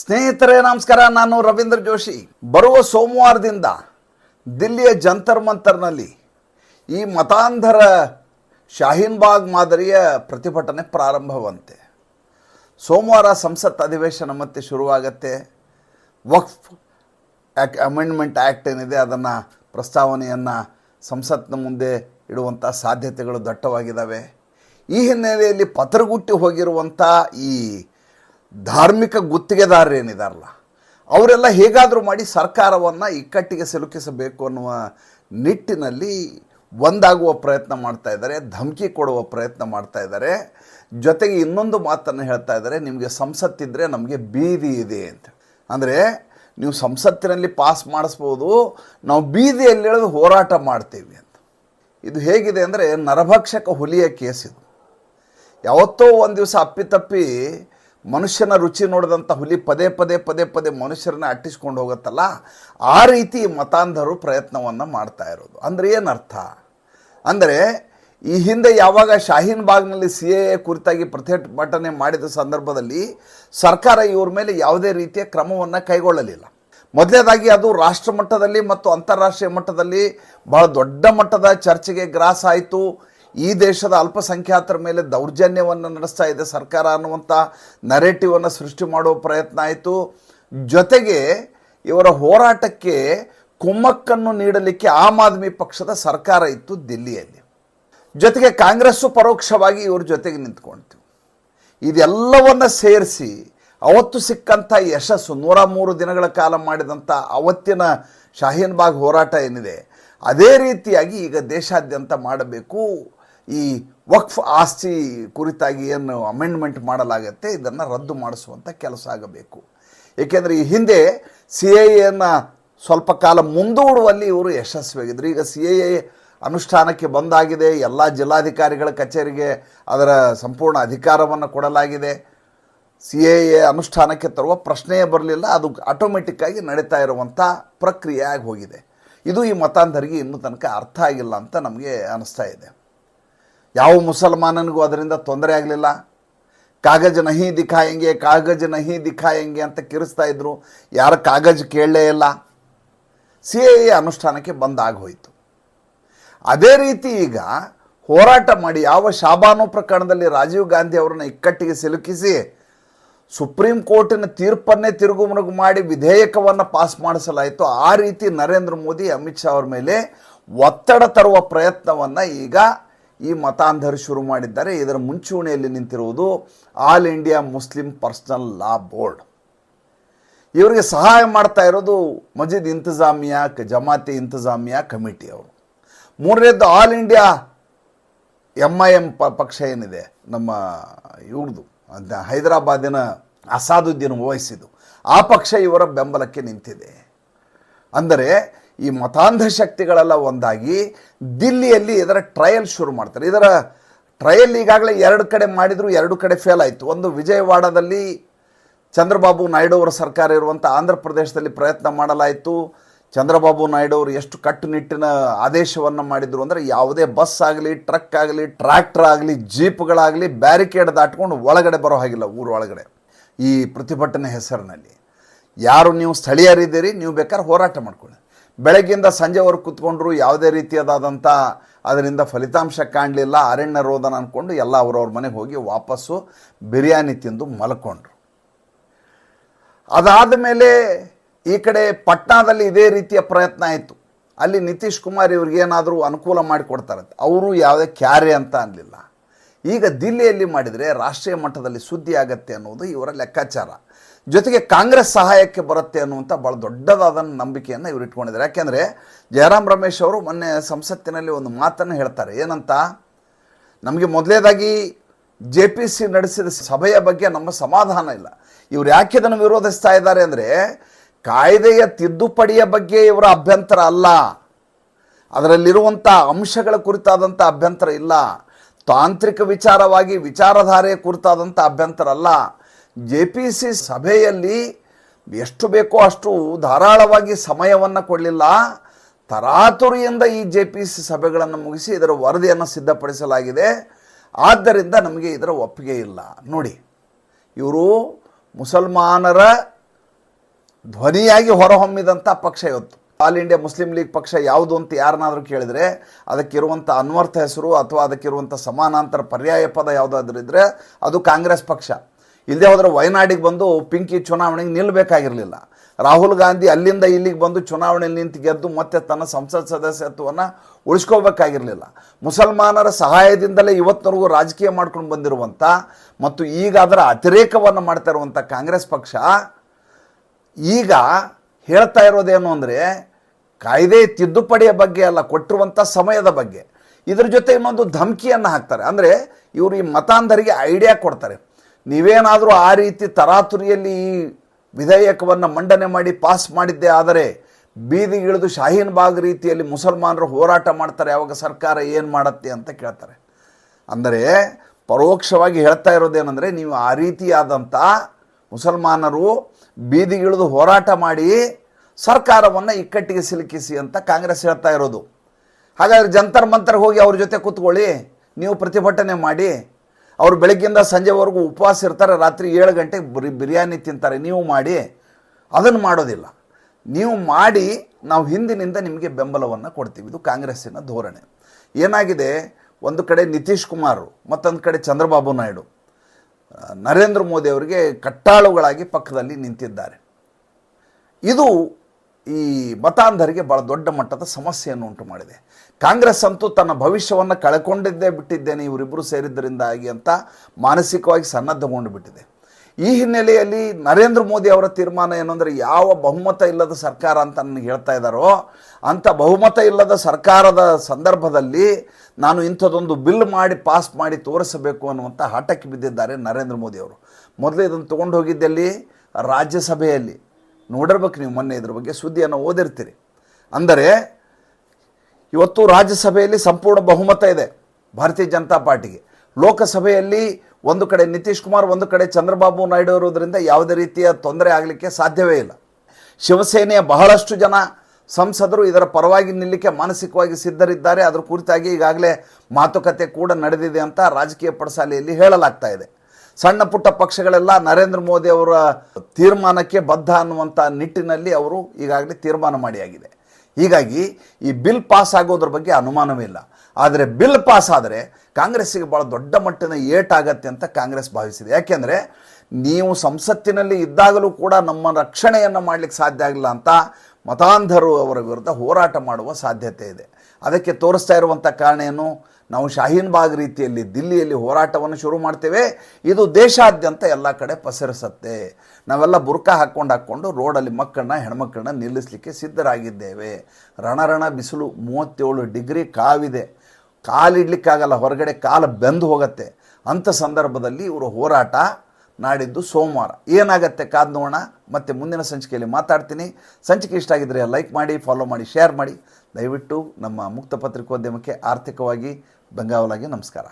ಸ್ನೇಹಿತರೇ, ನಮಸ್ಕಾರ. ನಾನು ರವೀಂದ್ರ ಜೋಶಿ. ಬರುವ ಸೋಮವಾರದಿಂದ ದಿಲ್ಲಿಯ ಜಂತರ್ ಮಂತರ್ನಲ್ಲಿ ಈ ಮತಾಂಧರ ಶಾಹೀನ್ ಬಾಗ್ ಮಾದರಿಯ ಪ್ರತಿಭಟನೆ ಪ್ರಾರಂಭವಂತೆ. ಸೋಮವಾರ ಸಂಸತ್ ಅಧಿವೇಶನ ಮತ್ತೆ ಶುರುವಾಗತ್ತೆ. ವಕ್ಫ್ ಆ್ಯಕ್ ಅಮೆಂಡ್ಮೆಂಟ್ ಆ್ಯಕ್ಟ್ ಏನಿದೆ, ಅದನ್ನು ಪ್ರಸ್ತಾವನೆಯನ್ನು ಸಂಸತ್ನ ಮುಂದೆ ಇಡುವಂಥ ಸಾಧ್ಯತೆಗಳು ದಟ್ಟವಾಗಿದ್ದಾವೆ ಈ ಹಿನ್ನೆಲೆಯಲ್ಲಿ ಪತ್ರಗುಟ್ಟಿ ಹೋಗಿರುವಂಥ ಈ ಧಾರ್ಮಿಕ ಗುತ್ತಿಗೆದಾರರೇನಿದಾರಲ್ಲ, ಅವರೆಲ್ಲ ಹೇಗಾದರೂ ಮಾಡಿ ಸರ್ಕಾರವನ್ನು ಇಕ್ಕಟ್ಟಿಗೆ ಸಿಲುಕಿಸಬೇಕು ಅನ್ನುವ ನಿಟ್ಟಿನಲ್ಲಿ ಒಂದಾಗುವ ಪ್ರಯತ್ನ ಮಾಡ್ತಾ ಇದ್ದಾರೆ, ಧಮಕಿ ಕೊಡುವ ಪ್ರಯತ್ನ ಮಾಡ್ತಾ ಇದ್ದಾರೆ. ಜೊತೆಗೆ ಇನ್ನೊಂದು ಮಾತನ್ನು ಹೇಳ್ತಾ ಇದ್ದಾರೆ, ನಿಮಗೆ ಸಂಸತ್ತಿದ್ದರೆ ನಮಗೆ ಬೀದಿ ಇದೆ ಅಂತ. ಅಂದರೆ ನೀವು ಸಂಸತ್ತಿನಲ್ಲಿ ಪಾಸ್ ಮಾಡಿಸ್ಬೋದು, ನಾವು ಬೀದಿಯಲ್ಲಿ ಇಳಿದು ಹೋರಾಟ ಮಾಡ್ತೀವಿ ಅಂತ. ಇದು ಹೇಗಿದೆ ಅಂದರೆ ನರಭಕ್ಷಕ ಹುಲಿಯ ಕೇಸ್ ಇದು. ಯಾವತ್ತೋ ಒಂದು ದಿವಸ ಅಪ್ಪಿತಪ್ಪಿ ಮನುಷ್ಯನ ರುಚಿ ನೋಡಿದಂಥ ಹುಲಿ ಪದೇ ಪದೇ ಪದೇ ಪದೇ ಮನುಷ್ಯರನ್ನ ಅಟ್ಟಿಸ್ಕೊಂಡು ಹೋಗುತ್ತಲ್ಲ? ಆ ರೀತಿ ಮತಾಂಧರು ಪ್ರಯತ್ನವನ್ನು ಮಾಡ್ತಾ ಇರೋದು. ಅಂದರೆ ಏನರ್ಥ? ಅಂದರೆ ಈ ಹಿಂದೆ ಯಾವಾಗ ಶಾಹೀನ್ ಬಾಗ್ನಲ್ಲಿ ಸಿ ಎ ಕುರಿತಾಗಿ ಪ್ರತಿಭಟನೆ ಮಾಡಿದ ಸಂದರ್ಭದಲ್ಲಿ ಸರ್ಕಾರ ಇವ್ರ ಮೇಲೆ ಯಾವುದೇ ರೀತಿಯ ಕ್ರಮವನ್ನು ಕೈಗೊಳ್ಳಲಿಲ್ಲ. ಮೊದಲನೇದಾಗಿ ಅದು ರಾಷ್ಟ್ರ ಮಟ್ಟದಲ್ಲಿ ಮತ್ತು ಅಂತಾರಾಷ್ಟ್ರೀಯ ಮಟ್ಟದಲ್ಲಿ ಬಹಳ ದೊಡ್ಡ ಮಟ್ಟದ ಚರ್ಚೆಗೆ ಗ್ರಾಸ ಆಯಿತು. ಈ ದೇಶದ ಅಲ್ಪಸಂಖ್ಯಾತರ ಮೇಲೆ ದೌರ್ಜನ್ಯವನ್ನು ನಡೆಸ್ತಾ ಇದೆ ಸರ್ಕಾರ ಅನ್ನುವಂಥ ನರೇಟಿವನ್ನು ಸೃಷ್ಟಿ ಮಾಡುವ ಪ್ರಯತ್ನ ಆಯಿತು. ಜೊತೆಗೆ ಇವರ ಹೋರಾಟಕ್ಕೆ ಕುಮ್ಮಕ್ಕನ್ನು ನೀಡಲಿಕ್ಕೆ ಆಮ್ ಆದ್ಮಿ ಪಕ್ಷದ ಸರ್ಕಾರ ಇತ್ತು ದಿಲ್ಲಿಯಲ್ಲಿ. ಜೊತೆಗೆ ಕಾಂಗ್ರೆಸ್ಸು ಪರೋಕ್ಷವಾಗಿ ಇವ್ರ ಜೊತೆಗೆ ನಿಂತ್ಕೊಳ್ತೀವಿ ಇದೆಲ್ಲವನ್ನು ಸೇರಿಸಿ ಅವತ್ತು ಸಿಕ್ಕಂಥ ಯಶಸ್ಸು ನೂರ ಮೂರು ದಿನಗಳ ಕಾಲ ಮಾಡಿದಂಥ ಅವತ್ತಿನ ಶಾಹೀನ್ ಬಾಗ್ ಹೋರಾಟ ಏನಿದೆ, ಅದೇ ರೀತಿಯಾಗಿ ಈಗ ದೇಶಾದ್ಯಂತ ಮಾಡಬೇಕು. ಈ ವಕ್ಫ್ ಆಸ್ತಿ ಕುರಿತಾಗಿ ಏನು ಅಮೆಂಡ್ಮೆಂಟ್ ಮಾಡಲಾಗತ್ತೆ, ಇದನ್ನು ರದ್ದು ಮಾಡಿಸುವಂಥ ಕೆಲಸ ಆಗಬೇಕು. ಏಕೆಂದರೆ ಈ ಹಿಂದೆ ಸಿ ಎ ಎನ್ನು ಸ್ವಲ್ಪ ಕಾಲ ಮುಂದೂಡುವಲ್ಲಿ ಇವರು ಯಶಸ್ವಿಯಾಗಿದ್ದರು ಈಗ ಸಿ ಎ ಅನುಷ್ಠಾನಕ್ಕೆ ಬಂದಾಗಿದೆ, ಎಲ್ಲ ಜಿಲ್ಲಾಧಿಕಾರಿಗಳ ಕಚೇರಿಗೆ ಅದರ ಸಂಪೂರ್ಣ ಅಧಿಕಾರವನ್ನು ಕೊಡಲಾಗಿದೆ. ಸಿ ಐ ಎ ಅನುಷ್ಠಾನಕ್ಕೆ ತರುವ ಪ್ರಶ್ನೆಯೇ ಬರಲಿಲ್ಲ, ಅದು ಆಟೋಮೆಟಿಕ್ಕಾಗಿ ನಡೀತಾ ಇರುವಂಥ ಪ್ರಕ್ರಿಯೆ ಆಗಿ ಹೋಗಿದೆ. ಇದು ಈ ಮತಾಂಧರಿಗೆ ಇನ್ನೂ ತನಕ ಅರ್ಥ ಆಗಿಲ್ಲ ಅಂತ ನಮಗೆ ಅನಿಸ್ತಾ ಇದೆ. ಯಾವ ಮುಸಲ್ಮಾನನಿಗೂ ಅದರಿಂದ ತೊಂದರೆ ಆಗಲಿಲ್ಲ. ಕಾಗಜ್ ನಹಿ ದಿಖಾಯಂಗೆ ಕಾಗಜ್ ನಹಿ ದಿಖಾಯಂಗೆ ಅಂತ ಕಿರಿಸ್ತಾ ಇದ್ರು. ಯಾರ ಕಾಗಜ್ ಕೇಳಲೇ ಇಲ್ಲ. ಸಿ ಎ ಅನುಷ್ಠಾನಕ್ಕೆ ಬಂದಾಗೋಯಿತು ಅದೇ ರೀತಿ ಈಗ ಹೋರಾಟ ಮಾಡಿ ಯಾವ ಶಾಬಾನು ಪ್ರಕರಣದಲ್ಲಿ ರಾಜೀವ್ ಗಾಂಧಿ ಅವರನ್ನು ಇಕ್ಕಟ್ಟಿಗೆ ಸಿಲುಕಿಸಿ ಸುಪ್ರೀಂ ಕೋರ್ಟಿನ ತೀರ್ಪನ್ನೇ ತಿರುಗುಮುರುಗು ಮಾಡಿ ವಿಧೇಯಕವನ್ನು ಪಾಸ್ ಮಾಡಿಸಲಾಯಿತು. ಆ ರೀತಿ ನರೇಂದ್ರ ಮೋದಿ, ಅಮಿತ್ ಶಾ ಅವರ ಮೇಲೆ ಒತ್ತಡ ತರುವ ಪ್ರಯತ್ನವನ್ನು ಈಗ ಈ ಮತಾಂಧರು ಶುರು ಮಾಡಿದ್ದಾರೆ. ಇದರ ಮುಂಚೂಣಿಯಲ್ಲಿ ನಿಂತಿರುವುದು All India Muslim Personal Law Board. ಇವರಿಗೆ ಸಹಾಯ ಮಾಡ್ತಾ ಇರೋದು ಮಜೀದ್ ಇಂತಜಾಮಿಯಾ, ಜಮಾತೆ ಇಂತಜಾಮಿಯಾ ಕಮಿಟಿ ಅವರು. ಮೂರನೇದ್ದು All India M I M ಪಕ್ಷ ಏನಿದೆ? ನಮ್ಮ ಇವ್ರದ್ದು ಹೈದರಾಬಾದಿನ ಅಸಾದುದ್ದೀನ್ ವಹಿಸಿದ್ದು ಆ ಪಕ್ಷ ಇವರ ಬೆಂಬಲಕ್ಕೆ ನಿಂತಿದೆ. ಅಂದರೆ ಈ ಮತಾಂಧ ಶಕ್ತಿಗಳೆಲ್ಲ ಒಂದಾಗಿ ದಿಲ್ಲಿಯಲ್ಲಿ ಇದರ ಟ್ರಯಲ್ ಶುರು ಮಾಡ್ತಾರೆ. ಇದರ ಟ್ರಯಲ್ ಈಗಾಗಲೇ ಎರಡು ಕಡೆ ಮಾಡಿದ್ರು, ಎರಡು ಕಡೆ ಫೇಲ್ ಆಯಿತು. ಒಂದು ವಿಜಯವಾಡದಲ್ಲಿ ಚಂದ್ರಬಾಬು ನಾಯ್ಡು ಅವರ ಸರ್ಕಾರ ಇರುವಂಥ ಆಂಧ್ರ ಪ್ರದೇಶದಲ್ಲಿ ಪ್ರಯತ್ನ ಮಾಡಲಾಯಿತು. ಚಂದ್ರಬಾಬು ನಾಯ್ಡು ಅವರು ಎಷ್ಟು ಕಟ್ಟುನಿಟ್ಟಿನ ಆದೇಶವನ್ನು ಮಾಡಿದರು ಅಂದರೆ ಯಾವುದೇ ಬಸ್ ಆಗಲಿ, ಟ್ರಕ್ ಆಗಲಿ, ಟ್ರ್ಯಾಕ್ಟರ್ ಆಗಲಿ, ಜೀಪ್ಗಳಾಗಲಿ ಬ್ಯಾರಿಕೇಡ್ ದಾಟ್ಕೊಂಡು ಒಳಗಡೆ ಬರೋ ಹಾಗಿಲ್ಲ ಊರೊಳಗಡೆ ಈ ಪ್ರತಿಭಟನೆ ಹೆಸರಿನಲ್ಲಿ. ಯಾರು ನೀವು ಸ್ಥಳೀಯರಿದ್ದೀರಿ, ನೀವು ಬೇಕಾದ್ರೆ ಹೋರಾಟ ಮಾಡ್ಕೊಳ್ಳಿ. ಬೆಳಗ್ಗಿಂದ ಸಂಜೆವರೆಗೆ ಕೂತ್ಕೊಂಡ್ರು ಯಾವುದೇ ರೀತಿಯಾದಂಥ ಅದರಿಂದ ಫಲಿತಾಂಶ ಕಾಣಲಿಲ್ಲ. ಅರಣ್ಯ ರೋದನ ಅಂದ್ಕೊಂಡು ಎಲ್ಲ ಅವ್ರವ್ರ ಮನೆಗೆ ಹೋಗಿ ವಾಪಸ್ಸು ಬಿರಿಯಾನಿ ತಿಂದು ಮಲ್ಕೊಂಡ್ರು. ಅದಾದ ಮೇಲೆ ಈ ಕಡೆ ಪಟ್ನಾದಲ್ಲಿ ಇದೇ ರೀತಿಯ ಪ್ರಯತ್ನ ಆಯಿತು. ಅಲ್ಲಿ ನಿತೀಶ್ ಕುಮಾರ್ ಇವ್ರಿಗೇನಾದರೂ ಅನುಕೂಲ ಮಾಡಿಕೊಡ್ತಾರೆ ಅವರು ಯಾವುದೇ ಕ್ಯಾರೆ ಅಂತ ಅನ್ನಲಿಲ್ಲ ಈಗ ದಿಲ್ಲಿಯಲ್ಲಿ ಮಾಡಿದರೆ ರಾಷ್ಟ್ರೀಯ ಮಟ್ಟದಲ್ಲಿ ಸುದ್ದಿ ಆಗತ್ತೆ ಅನ್ನೋದು ಇವರ ಲೆಕ್ಕಾಚಾರ. ಜೊತೆಗೆ ಕಾಂಗ್ರೆಸ್ ಸಹಾಯಕ್ಕೆ ಬರುತ್ತೆ ಅನ್ನುವಂಥ ಭಾಳ ದೊಡ್ಡದಾದ ನಂಬಿಕೆಯನ್ನು ಇವರು ಇಟ್ಕೊಂಡಿದ್ದಾರೆ. ಯಾಕೆಂದರೆ ಜಯರಾಮ್ ರಮೇಶ್ ಅವರು ಮೊನ್ನೆ ಸಂಸತ್ತಿನಲ್ಲಿ ಒಂದು ಮಾತನ್ನು ಹೇಳ್ತಾರೆ. ಏನಂತ? ನಮಗೆ ಮೊದಲೇದಾಗಿ ಜೆ ಪಿ ಸಿ ನಡೆಸಿದ ಸಭೆಯ ಬಗ್ಗೆ ನಮ್ಮ ಸಮಾಧಾನ ಇಲ್ಲ. ಇವರು ಯಾಕೆ ಇದನ್ನು ವಿರೋಧಿಸ್ತಾ ಇದ್ದಾರೆ ಅಂದರೆ ಕಾಯ್ದೆಯ ತಿದ್ದುಪಡಿಯ ಬಗ್ಗೆ ಇವರ ಅಭ್ಯಂತರ ಅಲ್ಲ. ಅದರಲ್ಲಿರುವಂಥ ಅಂಶಗಳ ಕುರಿತಾದಂಥ ಅಭ್ಯಂತರ ಇಲ್ಲ. ತಾಂತ್ರಿಕ ವಿಚಾರವಾಗಿ ವಿಚಾರಧಾರೆ ಕುರಿತಾದಂಥ ಅಭ್ಯಂತರ ಅಲ್ಲ. ಜೆ ಪಿ ಸಿ ಸಭೆಯಲ್ಲಿ ಎಷ್ಟು ಬೇಕೋ ಅಷ್ಟು ಧಾರಾಳವಾಗಿ ಸಮಯವನ್ನು ಕೊಡಲಿಲ್ಲ. ತರಾತುರಿಯಿಂದ ಈ ಜೆ ಪಿ ಸಿ ಸಭೆಗಳನ್ನು ಮುಗಿಸಿ ಇದರ ವರದಿಯನ್ನು ಸಿದ್ಧಪಡಿಸಲಾಗಿದೆ. ಆದ್ದರಿಂದ ನಮಗೆ ಇದರ ಒಪ್ಪಿಗೆ ಇಲ್ಲ. ನೋಡಿ, ಇವರು ಮುಸಲ್ಮಾನರ ಧ್ವನಿಯಾಗಿ ಹೊರಹೊಮ್ಮಿದಂಥ ಪಕ್ಷ ಇವತ್ತು. ಆಲ್ ಇಂಡಿಯಾ ಮುಸ್ಲಿಂ ಲೀಗ್ ಪಕ್ಷ ಯಾವುದು ಅಂತ ಯಾರನ್ನಾದರೂ ಕೇಳಿದರೆ ಅದಕ್ಕಿರುವಂಥ ಅನ್ವರ್ಥ ಹೆಸರು ಅಥವಾ ಅದಕ್ಕಿರುವಂಥ ಸಮಾನಾಂತರ ಪರ್ಯಾಯ ಪದ ಯಾವುದಾದ್ರೂ ಇದ್ದರೆ ಅದು ಕಾಂಗ್ರೆಸ್ ಪಕ್ಷ. ಇಲ್ಲದೆ ಹೋದರೆ ವಯನಾಡಿಗೆ ಬಂದು ಪಿಂಕಿ ಚುನಾವಣೆಗೆ ನಿಲ್ಲಬೇಕಾಗಿರಲಿಲ್ಲ ರಾಹುಲ್ ಗಾಂಧಿ ಅಲ್ಲಿಂದ ಇಲ್ಲಿಗೆ ಬಂದು ಚುನಾವಣೆಯಲ್ಲಿ ನಿಂತು ಗೆದ್ದು ಮತ್ತೆ ತನ್ನ ಸಂಸತ್ ಸದಸ್ಯತ್ವವನ್ನು ಉಳಿಸ್ಕೋಬೇಕಾಗಿರಲಿಲ್ಲ ಮುಸಲ್ಮಾನರ ಸಹಾಯದಿಂದಲೇ ಇವತ್ತಿನವರೆಗೂ ರಾಜಕೀಯ ಮಾಡ್ಕೊಂಡು ಬಂದಿರುವಂಥ ಮತ್ತು ಈಗ ಅದರ ಅತಿರೇಕವನ್ನು ಮಾಡ್ತಾ ಇರುವಂಥ ಕಾಂಗ್ರೆಸ್ ಪಕ್ಷ ಈಗ ಹೇಳ್ತಾ ಇರೋದೇನು ಅಂದರೆ ಕಾಯ್ದೆ ತಿದ್ದುಪಡಿಯ ಬಗ್ಗೆ ಅಲ್ಲ ಕೊಟ್ಟಿರುವಂಥ ಸಮಯದ ಬಗ್ಗೆ. ಇದ್ರ ಜೊತೆ ಇನ್ನೊಂದು ಧಮಕಿಯನ್ನು ಹಾಕ್ತಾರೆ. ಅಂದರೆ ಇವರು ಈ ಮತಾಂಧರಿಗೆ ಐಡಿಯಾ ಕೊಡ್ತಾರೆ. ನೀವೇನಾದರೂ ಆ ರೀತಿ ತರಾತುರಿಯಲ್ಲಿ ಈ ವಿಧೇಯಕವನ್ನು ಮಂಡನೆ ಮಾಡಿ ಪಾಸ್ ಮಾಡಿದ್ದೆ ಆದರೆ ಬೀದಿಗಿಳಿದು ಶಾಹೀನ್ ಬಾಗ್ ರೀತಿಯಲ್ಲಿ ಮುಸಲ್ಮಾನರು ಹೋರಾಟ ಮಾಡ್ತಾರೆ ಯಾವಾಗ ಸರ್ಕಾರ ಏನು ಮಾಡತ್ತೆ ಅಂತ ಕೇಳ್ತಾರೆ. ಅಂದರೆ ಪರೋಕ್ಷವಾಗಿ ಹೇಳ್ತಾ ಇರೋದೇನೆಂದರೆ ನೀವು ಆ ರೀತಿಯಾದಂಥ ಮುಸಲ್ಮಾನರು ಬೀದಿಗಿಳಿದು ಹೋರಾಟ ಮಾಡಿ ಸರ್ಕಾರವನ್ನು ಇಕ್ಕಟ್ಟಿಗೆ ಸಿಲುಕಿಸಿ ಅಂತ ಕಾಂಗ್ರೆಸ್ ಹೇಳ್ತಾ ಇರೋದು. ಹಾಗಾದರೆ ಜಂತರ್ ಮಂತರ್ ಹೋಗಿ ಅವ್ರ ಜೊತೆ ಕೂತ್ಕೊಳ್ಳಿ, ನೀವು ಪ್ರತಿಭಟನೆ ಮಾಡಿ, ಅವರು ಬೆಳಗ್ಗಿಂದ ಸಂಜೆವರೆಗೂ ಉಪವಾಸ ಇರ್ತಾರೆ, ರಾತ್ರಿ ಏಳು ಗಂಟೆಗೆ ಬರಿ, ಬಿರಿಯಾನಿ ತಿಂತಾರೆ, ನೀವು ಮಾಡಿ, ಅದನ್ನು ಮಾಡೋದಿಲ್ಲ. ನೀವು ಮಾಡಿ, ನಾವು ಹಿಂದಿನಿಂದ ನಿಮಗೆ ಬೆಂಬಲವನ್ನು ಕೊಡ್ತೀವಿ. ಇದು ಕಾಂಗ್ರೆಸ್ಸಿನ ಧೋರಣೆ. ಏನಾಗಿದೆ? ಒಂದು ಕಡೆ ನಿತೀಶ್ ಕುಮಾರ್ ಮತ್ತೊಂದು ಕಡೆ ಚಂದ್ರಬಾಬು ನಾಯ್ಡು, ನರೇಂದ್ರ ಮೋದಿ ಅವರಿಗೆ ಕಟ್ಟಾಳುಗಳಾಗಿ ಪಕ್ಕದಲ್ಲಿ ನಿಂತಿದ್ದಾರೆ. ಇದು ಈ ಮತಾಂಧರಿಗೆ ಭಾಳ ದೊಡ್ಡ ಮಟ್ಟದ ಸಮಸ್ಯೆಯನ್ನು ಉಂಟು ಮಾಡಿದೆ. ಕಾಂಗ್ರೆಸ್ ಅಂತೂ ತನ್ನ ಭವಿಷ್ಯವನ್ನು ಕಳ್ಕೊಂಡಿದ್ದೇ ಬಿಟ್ಟಿದ್ದೇನೆ ಇವರಿಬ್ಬರು ಸೇರಿದ್ದರಿಂದಾಗಿ ಅಂತ ಮಾನಸಿಕವಾಗಿ ಸನ್ನದ್ಧಗೊಂಡು ಬಿಟ್ಟಿದೆ. ಈ ಹಿನ್ನೆಲೆಯಲ್ಲಿ ನರೇಂದ್ರ ಮೋದಿ ಅವರ ತೀರ್ಮಾನ ಏನು ಯಾವ ಬಹುಮತ ಇಲ್ಲದ ಸರ್ಕಾರ ಅಂತ ನನಗೆ ಹೇಳ್ತಾ ಇದ್ದಾರೋ ಅಂಥ ಬಹುಮತ ಇಲ್ಲದ ಸರ್ಕಾರದ ಸಂದರ್ಭದಲ್ಲಿ ನಾನು ಇಂಥದ್ದೊಂದು ಬಿಲ್ ಮಾಡಿ, ಪಾಸ್ ಮಾಡಿ ತೋರಿಸಬೇಕು ಅನ್ನುವಂಥ ಹಠಕ್ಕೆ ಬಿದ್ದಿದ್ದಾರೆ ನರೇಂದ್ರ ಮೋದಿ ಅವರು. ಮೊದಲು ಇದನ್ನು ತೊಗೊಂಡು ಹೋಗಿದ್ದಲ್ಲಿ ರಾಜ್ಯಸಭೆಯಲ್ಲಿ ನೋಡಿರ್ಬೇಕು ನೀವು ಮೊನ್ನೆ ಇದ್ರ ಬಗ್ಗೆ ಸುದ್ದಿಯನ್ನು ಓದಿರ್ತೀರಿ. ಅಂದರೆ ಇವತ್ತು ರಾಜ್ಯಸಭೆಯಲ್ಲಿ ಸಂಪೂರ್ಣ ಬಹುಮತ ಇದೆ ಭಾರತೀಯ ಜನತಾ ಪಾರ್ಟಿಗೆ. ಲೋಕಸಭೆಯಲ್ಲಿ ಒಂದು ಕಡೆ ನಿತೀಶ್ ಕುಮಾರ್, ಒಂದು ಕಡೆ ಚಂದ್ರಬಾಬು ನಾಯ್ಡು ಇರೋದ್ರಿಂದ ಯಾವುದೇ ರೀತಿಯ ತೊಂದರೆ ಆಗಲಿಕ್ಕೆ ಸಾಧ್ಯವೇ ಇಲ್ಲ. ಶಿವಸೇನೆಯ ಬಹಳಷ್ಟು ಜನ ಸಂಸದರು ಇದರ ಪರವಾಗಿ ನಿಲ್ಲಿಕ್ಕೆ ಮಾನಸಿಕವಾಗಿ ಸಿದ್ಧರಿದ್ದಾರೆ. ಅದರ ಕುರಿತಾಗಿ ಈಗಾಗಲೇ ಮಾತುಕತೆ ಕೂಡ ನಡೆದಿದೆ ಅಂತ ರಾಜಕೀಯ ಪಡಸಾಲೆಯಲ್ಲಿ ಹೇಳಲಾಗ್ತಾ ಇದೆ. ಸಣ್ಣ ಪುಟ್ಟ ಪಕ್ಷಗಳೆಲ್ಲ ನರೇಂದ್ರ ಮೋದಿ ಅವರ ತೀರ್ಮಾನಕ್ಕೆ ಬದ್ಧ ಅನ್ನುವಂಥ ನಿಟ್ಟಿನಲ್ಲಿ ಅವರು ಈಗಾಗಲೇ ತೀರ್ಮಾನ ಮಾಡಿಯಾಗಿದೆ. ಹೀಗಾಗಿ ಈ ಬಿಲ್ ಪಾಸ್ ಆಗೋದ್ರ ಬಗ್ಗೆ ಅನುಮಾನವೇ ಇಲ್ಲ. ಆದರೆ ಬಿಲ್ ಪಾಸ್ ಆದರೆ ಕಾಂಗ್ರೆಸ್ಸಿಗೆ ಭಾಳ ದೊಡ್ಡ ಮಟ್ಟಿನ ಏಟಾಗತ್ತೆ ಅಂತ ಕಾಂಗ್ರೆಸ್ ಭಾವಿಸಿದೆ. ಯಾಕೆಂದರೆ ನೀವು ಸಂಸತ್ತಿನಲ್ಲಿ ಇದ್ದಾಗಲೂ ಕೂಡ ನಮ್ಮ ರಕ್ಷಣೆಯನ್ನು ಮಾಡಲಿಕ್ಕೆ ಸಾಧ್ಯ ಆಗಿಲ್ಲ ಅಂತ ಮತಾಂಧರು ಅವರ ವಿರುದ್ಧ ಹೋರಾಟ ಮಾಡುವ ಸಾಧ್ಯತೆ ಇದೆ. ಅದಕ್ಕೆ ತೋರಿಸ್ತಾ ಇರುವಂಥ ಕಾರಣ ಏನು? ನಾವು ಶಾಹೀನ್ ಬಾಗ್ ರೀತಿಯಲ್ಲಿ ದಿಲ್ಲಿಯಲ್ಲಿ ಹೋರಾಟವನ್ನು ಶುರು ಮಾಡ್ತೇವೆ. ಇದು ದೇಶಾದ್ಯಂತ ಎಲ್ಲ ಕಡೆ ಪಸರಿಸತ್ತೆ. ನಾವೆಲ್ಲ ಬುರ್ಕಾ ಹಾಕ್ಕೊಂಡು ಹಾಕ್ಕೊಂಡು ರೋಡಲ್ಲಿ ಮಕ್ಕಳನ್ನ ಹೆಣ್ಮಕ್ಕಳನ್ನ ನಿಲ್ಲಿಸಲಿಕ್ಕೆ ಸಿದ್ಧರಾಗಿದ್ದೇವೆ. ರಣರಣ ಬಿಸಿಲು ಮೂವತ್ತೇಳು ಡಿಗ್ರಿ ಕಾವಿದೆ. ಕಾಲಿಡ್ಲಿಕ್ಕಾಗಲ್ಲ, ಹೊರಗಡೆ ಕಾಲು ಬೆಂದು ಹೋಗುತ್ತೆ. ಅಂಥ ಸಂದರ್ಭದಲ್ಲಿ ಇವರು ಹೋರಾಟ ನಾಡಿದ್ದು ಸೋಮವಾರ. ಏನಾಗತ್ತೆ ಕಾದ್ ನೋಡೋಣ, ಮತ್ತು ಮುಂದಿನ ಸಂಚಿಕೆಯಲ್ಲಿ ಮಾತಾಡ್ತೀನಿ. ಸಂಚಿಕೆ ಇಷ್ಟ ಆಗಿದ್ದರೆ ಲೈಕ್ ಮಾಡಿ, ಫಾಲೋ ಮಾಡಿ, ಶೇರ್ ಮಾಡಿ. ದಯವಿಟ್ಟು ನಮ್ಮ ಮುಕ್ತ ಪತ್ರಿಕೋದ್ಯಮಕ್ಕೆ ಆರ್ಥಿಕವಾಗಿ ಬೆಂಗಾವಲಾಗಿ ನಮಸ್ಕಾರ.